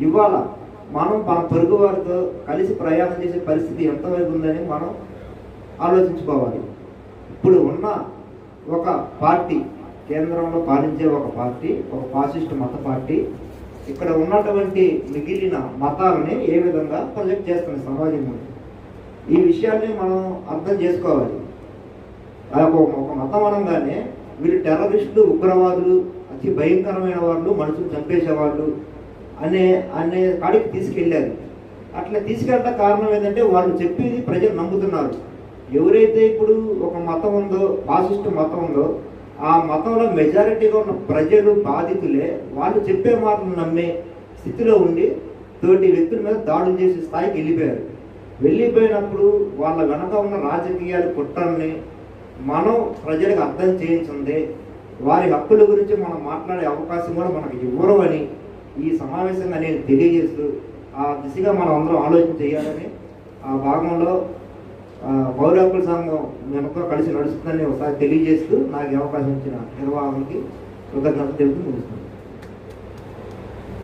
ఇవాళ మనం మన పొరుగు వారితో కలిసి ప్రయాణం చేసే పరిస్థితి ఎంతవరకు ఉందని మనం ఆలోచించుకోవాలి. ఇప్పుడు ఉన్న ఒక పార్టీ కేంద్రంలో పాలించే ఒక పార్టీ ఒక ఫాసిస్ట్ మత పార్టీ ఇక్కడ ఉన్నటువంటి మిగిలిన మతాలని ఏ విధంగా ప్రొజెక్ట్ చేస్తుంది సమాజం ఈ విషయాన్ని మనం అర్థం చేసుకోవాలి. ఒక ఒక మతం అనగానే వీళ్ళు టెర్రరిస్టులు ఉగ్రవాదులు అతి భయంకరమైన వాళ్ళు మనుషులు చంపేసేవాళ్ళు అనే అనే కాడికి తీసుకెళ్ళారు. అట్లా తీసుకెళ్ళడం కారణం ఏంటంటే వాళ్ళు చెప్పేది ప్రజలు నమ్ముతున్నారు. ఎవరైతే ఇప్పుడు ఒక మతం ఉందో ఫాసిస్ట్ మతం ఉందో ఆ మతంలో మెజారిటీగా ఉన్న ప్రజలు బాధితులే వాళ్ళు చెప్పే మాటలు నమ్మే స్థితిలో ఉండి తోటి వ్యక్తుల మీద దాడులు చేసే స్థాయికి వెళ్ళిపోయారు. వెళ్ళిపోయినప్పుడు వాళ్ళ వెనక ఉన్న రాజకీయాలు కుట్రల్ని మనం ప్రజలకు అర్థం చేయించింది వారి హక్కుల గురించి మనం మాట్లాడే అవకాశం కూడా మనకు ఇవ్వరు అని ఈ సమావేశంగా నేను తెలియజేస్తూ ఆ దిశగా మనం అందరం ఆలోచన చేయాలని ఆ భాగంలో ఆ, పౌర హక్కుల సంఘం వెనుక కలిసి నడుస్తుందని ఒకసారి తెలియజేస్తూ నాకు అవకాశం ఇచ్చిన నిర్వాహకులకి కృతజ్ఞత తెలుపుతూ ముగిస్తున్నాను.